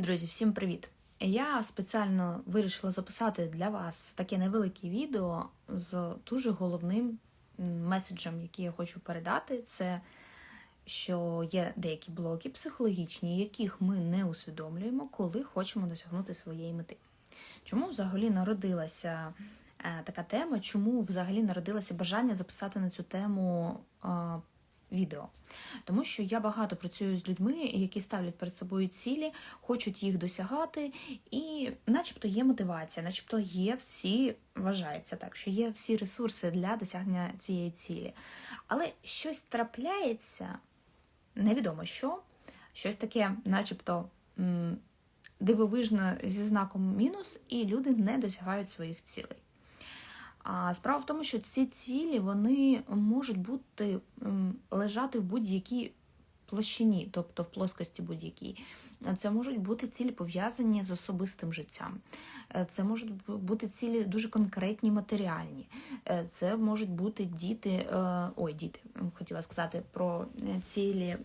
Друзі, всім привіт! Я спеціально вирішила записати для вас таке невелике відео з дуже головним меседжем, який я хочу передати. Це що є деякі блоки психологічні, яких ми не усвідомлюємо, коли хочемо досягнути своєї мети. Чому взагалі народилася е, така тема? Чому взагалі народилося бажання записати на цю тему е, відео? Тому що я багато працюю з людьми, які ставлять перед собою цілі, хочуть їх досягати, і начебто є мотивація, начебто є всі, вважається так, що є всі ресурси для досягнення цієї цілі. Але щось трапляється, невідомо що, щось таке, начебто. Дивовижно зі знаком мінус, і люди не досягають своїх цілей. А справа в тому, що ці цілі вони можуть бути лежати в будь-якій площині, тобто в плоскості будь-якій. Це можуть бути цілі пов'язані з особистим життям. Е, Це можуть бути цілі дуже конкретні, матеріальні. Е, Це можуть бути діти, е, ой, діти, хотіла сказати про цілі.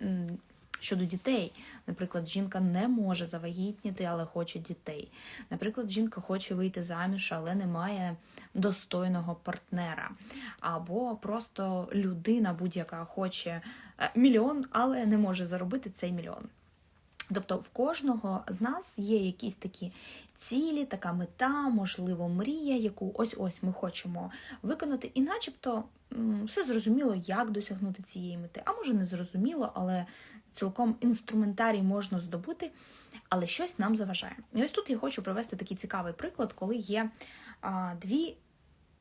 Щодо дітей, наприклад, жінка не може завагітніти, але хоче дітей. Наприклад, жінка хоче вийти заміж, але не має достойного партнера. Або просто людина будь-яка хоче е, мільйон, але не може заробити цей мільйон. Тобто в кожного з нас є якісь такі цілі, така мета, можливо, мрія, яку ось-ось ми хочемо виконати, і начебто все зрозуміло, як досягнути цієї мети. А може не зрозуміло, але цілком інструментарій можна здобути, але щось нам заважає. І ось тут я хочу привести такий цікавий приклад, коли є а, дві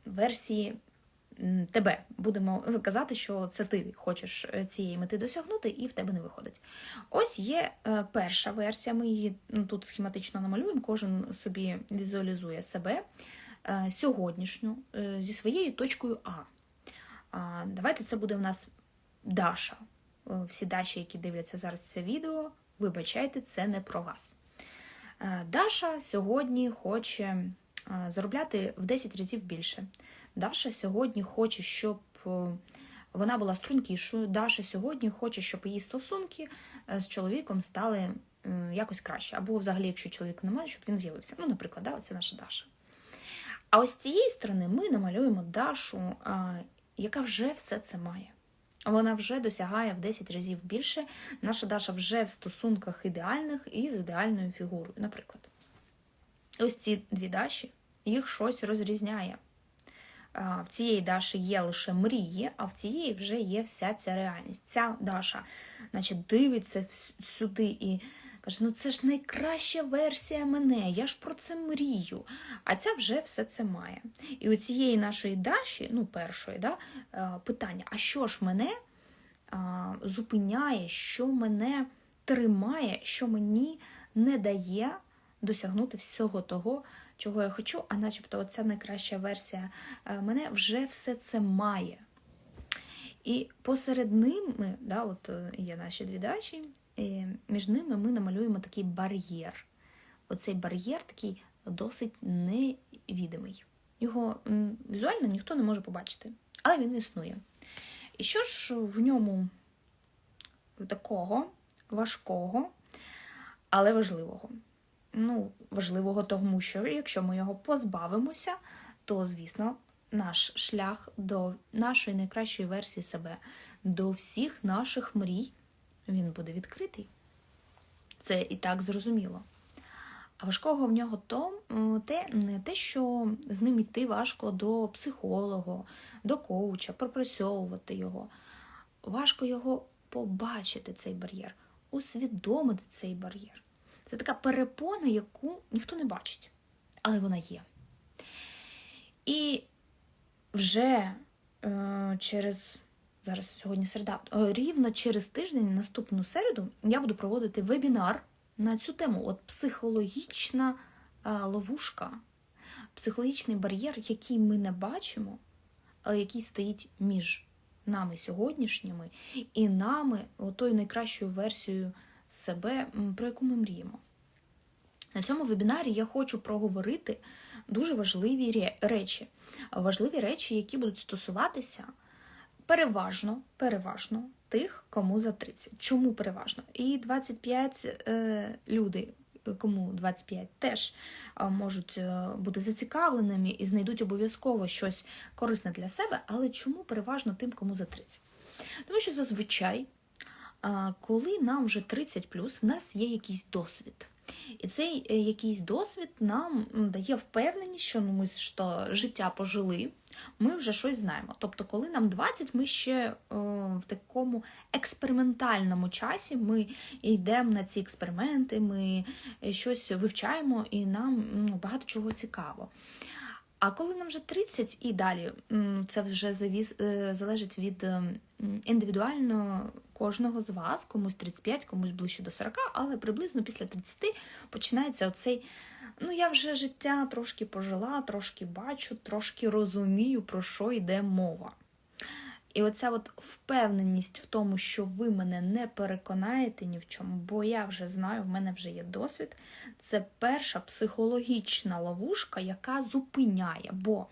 версії тебе. Будемо казати, що це ти хочеш е, цієї мети досягнути, і в тебе не виходить. Ось є е, перша версія. Ми її ну, тут схематично намалюємо, кожен собі візуалізує себе е, сьогоднішню зі своєю точкою. А, Давайте це буде в нас Даша. Е, Всі Даші, які дивляться зараз це відео, вибачайте, це не про вас. Е, Даша сьогодні хоче е, заробляти в 10 разів більше. Даша сьогодні хоче, щоб вона була стрункішою. Даша сьогодні хоче, щоб її стосунки з чоловіком стали якось краще. Або взагалі, якщо чоловік немає, щоб він з'явився. Ну, наприклад, да, це наша Даша. А ось з цієї сторони ми намалюємо Дашу, яка вже все це має. Вона вже досягає в 10 разів більше. Наша Даша вже в стосунках ідеальних і з ідеальною фігурою, наприклад. Ось ці дві Даші, їх щось розрізняє. В цієї Даші є лише мрії, а в цієї вже є вся ця реальність. Ця Даша, значить, дивиться сюди і каже: ну це ж найкраща версія мене, я ж про це мрію. А ця вже все це має. І у цієї нашої Даші, ну першої, да, е, питання: а що ж мене зупиняє, що мене тримає, що мені не дає досягнути всього того, чого я хочу, а начебто оця найкраща версія е, мене вже все це має. І посеред ними, да, от е, є наші дві дачі, між ними ми намалюємо такий бар'єр. Оцей бар'єр такий досить невідомий. Його візуально ніхто не може побачити, але він існує. І що ж в ньому такого важкого, але важливого? Ну, важливого тому, що якщо ми його позбавимося, то, звісно, наш шлях до нашої найкращої версії себе, до всіх наших мрій, він буде відкритий. Це і так зрозуміло. А важкого в нього то те, не те, що з ним йти важко до психолога, до коуча, пропрацьовувати його. Важко його побачити, цей бар'єр, усвідомити цей бар'єр. Це така перепона, яку ніхто не бачить, але вона є. І вже е, через зараз сьогодні середа, е, рівно через тиждень, наступну середу, я буду проводити вебінар на цю тему. От психологічна е, ловушка, психологічний бар'єр, який ми не бачимо, але який стоїть між нами сьогоднішніми і нами, отою найкращою версією себе, про яку ми мріємо. На цьому вебінарі я хочу проговорити дуже важливі речі. Важливі речі, які будуть стосуватися переважно, переважно тих, кому за 30. Чому переважно? І 25 е, люди кому 25, теж а, можуть е, бути зацікавленими і знайдуть обов'язково щось корисне для себе, але чому переважно тим, кому за 30? Тому що зазвичай, а, коли нам вже 30 в нас є якийсь досвід. І цей е, якийсь досвід нам дає впевненість, що ну, ми що життя пожили, ми вже щось знаємо. Тобто, коли нам 20, ми ще е, в такому експериментальному часі ми йдемо на ці експерименти, ми е, щось вивчаємо і нам ну, багато чого цікаво. А коли нам вже 30 і далі, це вже завіс, е, залежить від е, індивідуально кожного з вас, комусь 35, комусь ближче до 40, але приблизно після 30 починається оцей. Ну, я вже життя трошки пожила, трошки бачу, трошки розумію, про що йде мова. І оця от впевненість в тому, що ви мене не переконаєте ні в чому, бо я вже знаю, в мене вже є досвід. Це перша психологічна ловушка, яка зупиняє. Бо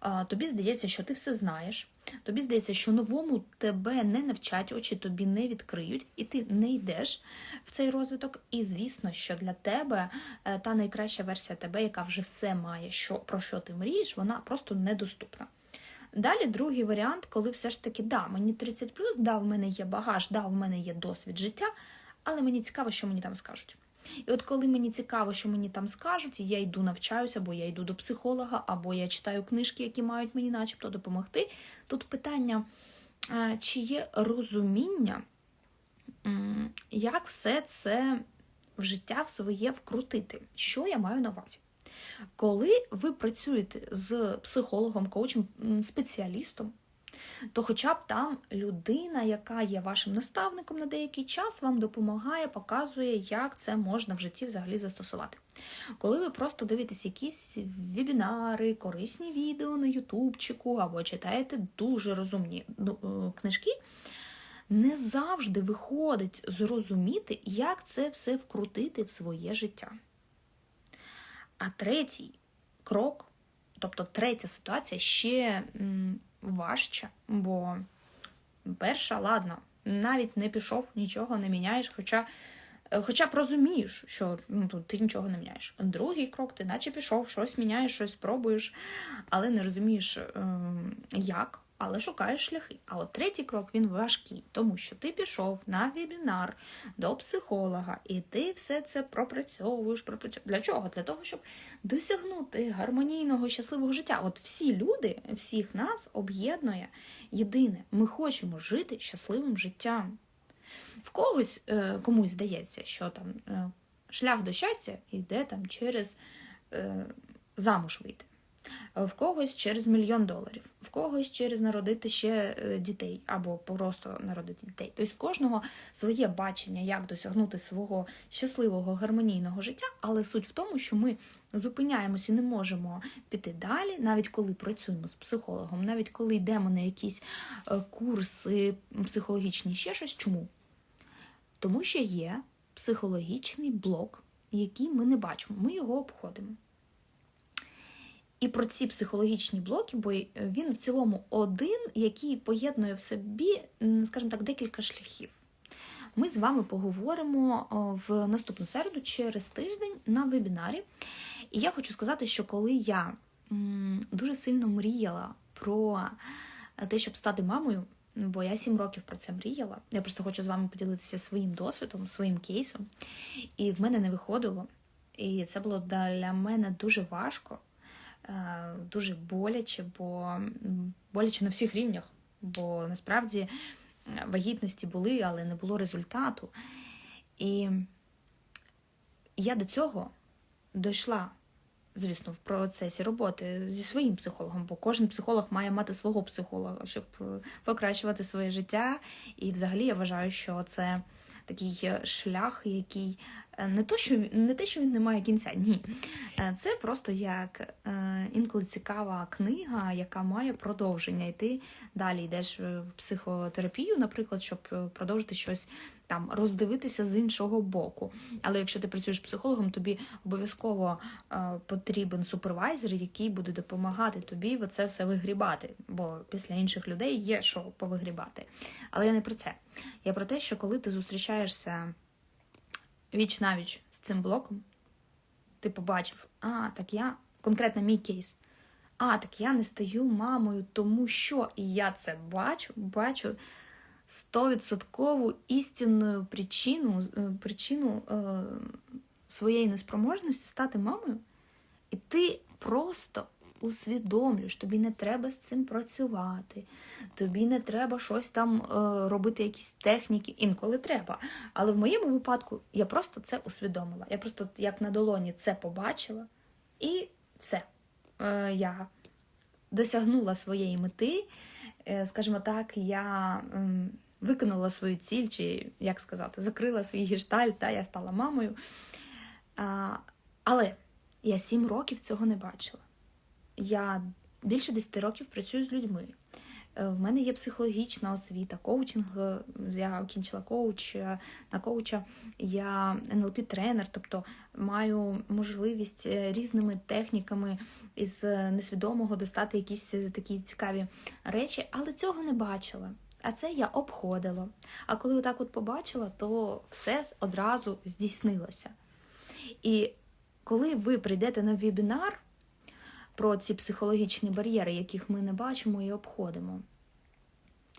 а, тобі здається, що ти все знаєш. Тобі здається, що новому тебе не навчать, очі тобі не відкриють, і ти не йдеш в цей розвиток. І звісно, що для тебе е, та найкраща версія тебе, яка вже все має, що про що ти мрієш, вона просто недоступна. Далі другий варіант, коли все ж таки, да, мені 30 да, в мене є багаж, да, в мене є досвід життя, але мені цікаво, що мені там скажуть. І от коли мені цікаво, що мені там скажуть, я йду навчаюся, або я йду до психолога, або я читаю книжки, які мають мені начебто допомогти. Тут питання, е, чи є розуміння, як все це в життя своє вкрутити. Що я маю на увазі? Коли ви працюєте з психологом, коучем, спеціалістом, то хоча б там людина, яка є вашим наставником на деякий час, вам допомагає, показує, як це можна в житті взагалі застосувати. Коли ви просто дивитесь якісь вебінари, корисні відео на Ютубчику або читаєте дуже розумні ну, е, книжки, не завжди виходить зрозуміти, як це все вкрутити в своє життя. А третій крок, тобто третя ситуація, ще важча, бо перша, ладно, навіть не пішов, нічого не міняєш, хоча. е, Хоча б розумієш, що ну, ти нічого не міняєш. Другий крок, ти наче пішов, щось міняєш, щось пробуєш, але не розумієш, ем, як, але шукаєш шляхи. А от третій крок він важкий, тому що ти пішов на вебінар до психолога, і ти все це пропрацьовуєш, пропрацьовуєш. Для чого? Для того, щоб досягнути гармонійного, щасливого життя. От всі люди, всіх нас об'єднує єдине. Ми хочемо жити щасливим життям. В когось е, комусь здається, що там е, шлях до щастя йде там через е, замуж вийти, в когось через мільйон доларів, в когось через народити ще е, дітей або просто народити дітей. Тобто в кожного своє бачення, як досягнути свого щасливого гармонійного життя, але суть в тому, що ми зупиняємося і не можемо піти далі, навіть коли працюємо з психологом, навіть коли йдемо на якісь е, курси психологічні, ще щось. Чому? Тому що є психологічний блок, який ми не бачимо, ми його обходимо. І про ці психологічні блоки, бо він в цілому один, який поєднує в собі, скажімо так, декілька шляхів. Ми з вами поговоримо в наступну середу через тиждень на вебінарі. І я хочу сказати, що коли я дуже сильно мріяла про те, щоб стати мамою, бо я сім років про це мріяла. Я просто хочу з вами поділитися своїм досвідом, своїм кейсом. І в мене не виходило. І це було для мене дуже важко, е, дуже боляче, бо боляче на всіх рівнях. Бо насправді е, вагітності були, але не було результату. І я до цього дійшла, звісно, в процесі роботи зі своїм психологом, бо кожен психолог має мати свого психолога, щоб е, покращувати своє життя. І взагалі я вважаю, що це такий шлях, який е, не то, що не те, що він не має кінця, ні. Е, Це просто як е, інколи цікава книга, яка має продовження. І ти далі йдеш в психотерапію, наприклад, щоб продовжити щось там роздивитися з іншого боку. Але якщо ти працюєш психологом, тобі обов'язково е, потрібен супервайзер, який буде допомагати тобі це все вигрібати. Бо після інших людей є що повигрібати. Але я не про це. Я про те, що коли ти зустрічаєшся віч навіч з цим блоком, ти побачив, а, так я, конкретно мій кейс. А, так я не стаю мамою, тому що і я це бачу, бачу стовідсоткову істинну причину, е, причину е, своєї неспроможності стати мамою, і ти просто усвідомлюєш, тобі не треба з цим працювати, тобі не треба щось там е, робити, якісь техніки, інколи треба. Але в моєму випадку я просто це усвідомила. Я просто як на долоні це побачила, і все. Е, я досягнула своєї мети, скажімо так, я виконала свою ціль, чи як сказати, закрила свій гештальт, та я стала мамою. Але я сім років цього не бачила. Я більше 10 років працюю з людьми. Е, В мене є психологічна освіта, коучинг. е, Я окінчила коуч е, на коуча. Я НЛП-тренер, тобто маю можливість різними техніками із несвідомого достати якісь такі цікаві речі, але цього не бачила. А це я обходила. А коли отак от побачила, то все одразу здійснилося. І коли ви прийдете на вебінар про ці психологічні бар'єри, яких ми не бачимо і обходимо,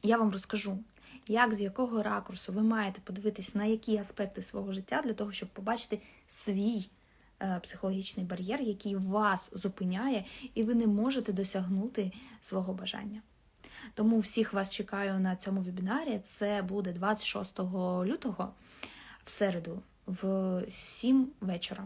я вам розкажу, як з якого ракурсу ви маєте подивитись на які аспекти свого життя для того, щоб побачити свій е, психологічний бар'єр, який вас зупиняє, і ви не можете досягнути свого бажання. Тому всіх вас чекаю на цьому вебінарі. Це буде 26 лютого в середу в 7 вечора.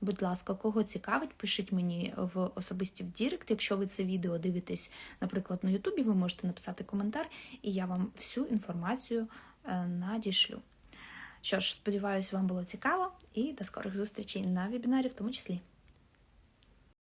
Будь ласка, кого цікавить, пишіть мені в особисті в Дірект. Якщо ви це відео дивитесь, наприклад, на Ютубі, ви можете написати коментар, і я вам всю інформацію е, надішлю. Що ж, сподіваюся, вам було цікаво, і до скорих зустрічей на вебінарі в тому числі.